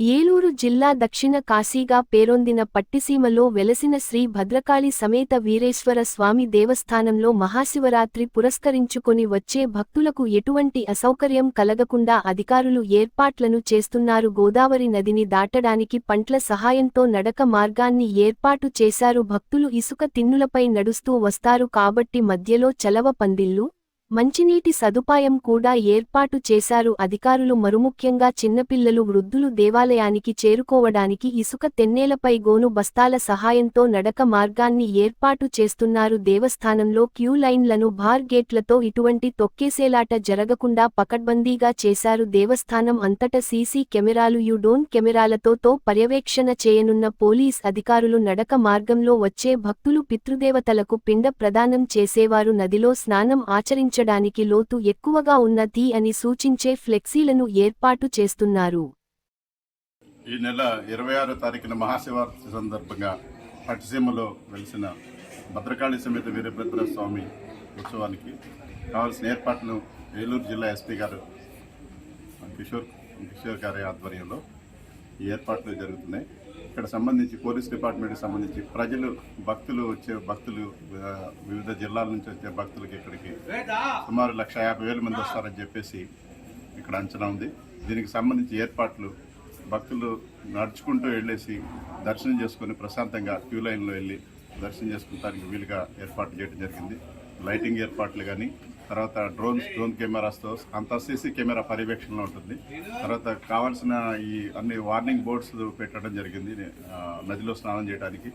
ఏలూరు జిల్లా దక్షిణ కాశీగా పేరొందిన పట్టిసీమలో వెలసిన శ్రీ భద్రకాళి సమేత వీరేశ్వర స్వామి దేవస్థానంలో మహాశివరాత్రి పురస్కరించుకొని వచ్చే భక్తులకు ఎటువంటి అసౌకర్యం కలగకుండా అధికారులు ఏర్పాట్లను చేస్తున్నారు. గోదావరి నదిని దాటడానికి పంట్ల సహాయంతో నడక మార్గాన్ని ఏర్పాటు చేశారు. భక్తులు ఇసుక తిన్నులపై నడుస్తూ వస్తారు కాబట్టి మధ్యలో చలవ పందిళ్ళు మంచినీటి సదుపాయం కూడా ఏర్పాటు చేశారు. అధికారులు మరుముఖ్యంగా చిన్నపిల్లలు వృద్ధులు దేవాలయానికి చేరుకోవడానికి ఇసుక తెన్నేలపై గోను బస్తాల సహాయంతో నడక మార్గాన్ని ఏర్పాటు చేస్తున్నారు. దేవస్థానంలో క్యూ లైన్లను బార్ గేట్లతో ఇటువంటి తొక్కేసేలాట జరగకుండా పకడ్బందీగా చేశారు. దేవస్థానం అంతట సీసీ కెమెరాలు యుడోన్ కెమెరాలతో తో పర్యవేక్షణ చేయనున్న పోలీస్ అధికారులు నడక మార్గంలో వచ్చే భక్తులు పితృదేవతలకు పిండ ప్రదానం చేసేవారు. నదిలో స్నానం ఆచరించారు ఆచరించడానికి లోతు ఎక్కువగా ఉన్నది అని సూచించే ఫ్లెక్సీలను ఏర్పాటు చేస్తున్నారు. ఈ నెల ఇరవై ఆరో తారీఖున మహాశివరాత్రి సందర్భంగా పట్టిసీమలో వెలిసిన భద్రకాళి సమేత వీరభద్ర స్వామి ఉత్సవానికి కావాల్సిన ఏర్పాట్లను ఏలూరు జిల్లా ఎస్పీ గారు కిషోర్ కిషోర్ గారి ఆధ్వర్యంలో ఈ ఏర్పాట్లు జరుగుతున్నాయి. ఇక్కడ సంబంధించి పోలీస్ డిపార్ట్మెంట్కి సంబంధించి ప్రజలు భక్తులు వచ్చే భక్తులు వివిధ జిల్లాల నుంచి వచ్చే భక్తులకి ఇక్కడికి సుమారు లక్ష యాభై వేల మంది వస్తారని చెప్పేసి ఇక్కడ అంచనా ఉంది. దీనికి సంబంధించి ఏర్పాట్లు భక్తులు నడుచుకుంటూ వెళ్ళేసి దర్శనం చేసుకొని ప్రశాంతంగా క్యూ లైన్లో వెళ్ళి దర్శనం చేసుకుంటానికి వీలుగా ఏర్పాటు చేయడం జరిగింది. లైటింగ్ ఏర్పాట్లు కానీ తర్వాత డ్రోన్స్ డ్రోన్ కెమెరాస్తో అంతా సీసీ కెమెరా పర్యవేక్షణలో ఉంటుంది. తర్వాత కావాల్సిన ఈ అన్ని వార్నింగ్ బోర్డ్స్ పెట్టడం జరిగింది నదిలో స్నానం చేయడానికి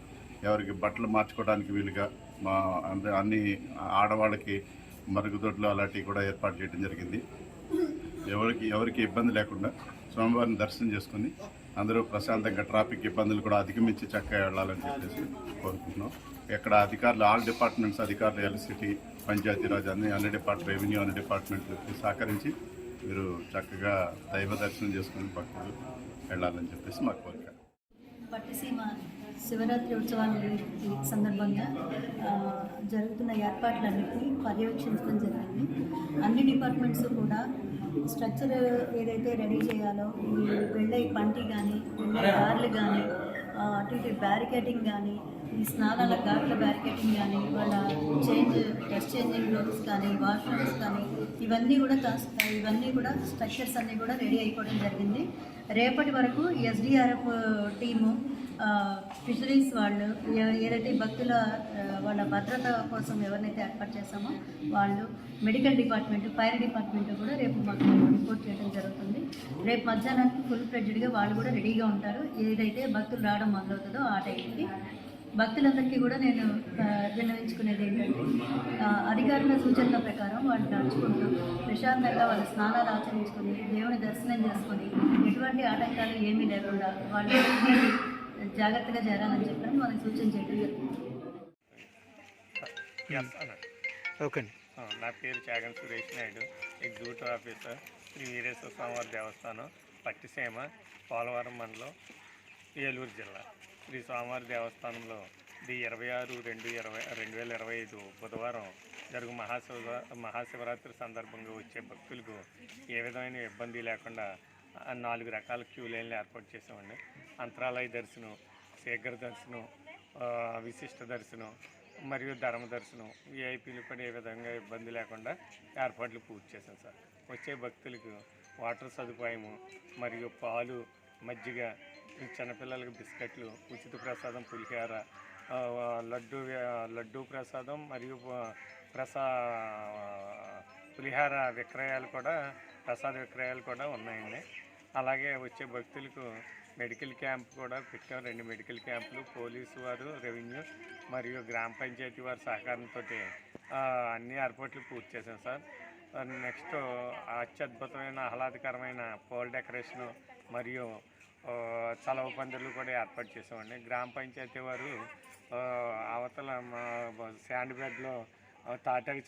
ఎవరికి బట్టలు మార్చుకోవడానికి వీలుగా మా అంటే అన్ని ఆడవాళ్ళకి మరుగుదొడ్లు అలాంటివి కూడా ఏర్పాటు చేయడం జరిగింది. ఎవరికి ఎవరికి ఇబ్బంది లేకుండా స్వామివారిని దర్శనం చేసుకుని అందరూ ప్రశాంతంగా ట్రాఫిక్ ఇబ్బందులు కూడా అధిగమించి చక్కగా వెళ్ళాలని చెప్పేసి కోరుకుంటున్నాం. ఇక్కడ అధికారులు ఆల్ డిపార్ట్మెంట్స్ అధికారులు ఎలక్ట్రిసిటీ పంచాయతీరాజ్ అన్ని అన్ని డిపార్ట్ రెవెన్యూ అన్ని డిపార్ట్మెంట్లకి సహకరించి మీరు చక్కగా దైవ దర్శనం చేసుకుని భక్తులు వెళ్ళాలని చెప్పేసి మా కోరిక. పట్టిసీమ శివరాత్రి ఉత్సవాల సందర్భంగా జరుగుతున్న ఏర్పాట్లన్నింటినీ పర్యవేక్షించడం జరిగింది. అన్ని డిపార్ట్మెంట్స్ కూడా స్ట్రక్చర్ ఏదైతే రెడీ చేయాలో ఈ వెళ్ళే పంటి కానీ వెళ్ళే కార్లు కానీ అటు ఇటు బ్యారికేటింగ్ కానీ ఈ స్నానాల ఘాట్ల బ్యారికేటింగ్ కానీ వాళ్ళ టెస్ట్ చేంజింగ్ రూమ్స్ కానీ వాష్రూమ్స్ కానీ ఇవన్నీ కూడా ఇవన్నీ కూడా స్ట్రక్చర్స్ అన్నీ కూడా రెడీ అయిపోవడం జరిగింది. రేపటి వరకు ఎస్డిఆర్ఎఫ్ టీము ఫిషరీస్ వాళ్ళు ఏదైతే భక్తుల వాళ్ళ భద్రత కోసం ఎవరినైతే ఏర్పాటు చేశామో వాళ్ళు మెడికల్ డిపార్ట్మెంట్ ఫైర్ డిపార్ట్మెంట్ కూడా రేపు మాకు రిపోర్ట్ చేయడం జరుగుతుంది. రేపు మధ్యాహ్నానికి ఫుల్ ఫ్లెడ్జ్డ్గా వాళ్ళు కూడా రెడీగా ఉంటారు. ఏదైతే భక్తులు రావడం మొదలవుతుందో ఆ టైంకి భక్తులందరికీ కూడా నేను విన్నవించుకునేది ఏంటంటే అధికారుల సూచనల ప్రకారం వాళ్ళు నడుచుకుంటూ ప్రశాంతంగా వాళ్ళ స్నానాలు ఆచరించుకొని దేవుని దర్శనం చేసుకొని ఎటువంటి ఆటంకాలు ఏమీ లేకుండా వాళ్ళు జాగ్రత్తగా చేరాలని చెప్పడం మనకి సూచన చేయడం జరుగుతుంది. ఓకే నా పేరు చాగన్ సురేష్ నాయుడు ఎగ్జిక్యూటివ్ ఆఫీసర్ శ్రీ వీరేశ్వర స్వామివారి దేవస్థానం పట్టిసీమ పోలవరం మండలం ఏలూరు జిల్లా. శ్రీ స్వామివారి దేవస్థానంలో ది ఇరవై ఆరు రెండు ఇరవై రెండు వేల ఇరవై ఐదు బుధవారం జరుగు మహాశివ మహాశివరాత్రి సందర్భంగా వచ్చే భక్తులకు ఏ విధమైన ఇబ్బంది లేకుండా నాలుగు రకాల క్యూ లైన్లు ఏర్పాటు చేసామండి అంతరాలయ దర్శనం శీఘ్ర దర్శనం విశిష్ట దర్శనం మరియు ధర్మ దర్శనం విఐపీలు కూడా ఏ విధంగా ఇబ్బంది లేకుండా ఏర్పాట్లు పూర్తి చేశాం సార్. వచ్చే భక్తులకు వాటర్ సదుపాయము మరియు పాలు మజ్జిగ చిన్నపిల్లలకు బిస్కెట్లు ఉచిత ప్రసాదం పులిహార లడ్డు లడ్డు ప్రసాదం మరియు ప్రసా పులిహార విక్రయాలు కూడా ప్రసాద విక్రయాలు కూడా ఉన్నాయండి. అలాగే వచ్చే భక్తులకు మెడికల్ క్యాంప్ కూడా పెట్టాం. రెండు మెడికల్ క్యాంపులు పోలీసు వారు రెవెన్యూ మరియు గ్రామ పంచాయతీ వారి సహకారంతో అన్ని ఏర్పాట్లు పూర్తి చేశాం సార్. నెక్స్ట్ అత్యద్భుతమైన ఆహ్లాదకరమైన పోల్ డెకరేషను మరియు చలవ పందిర్లు కూడా ఏర్పాటు చేసామండి. గ్రామ పంచాయతీ వారు అవతల మా శాండ్ బెడ్లో తాటాకు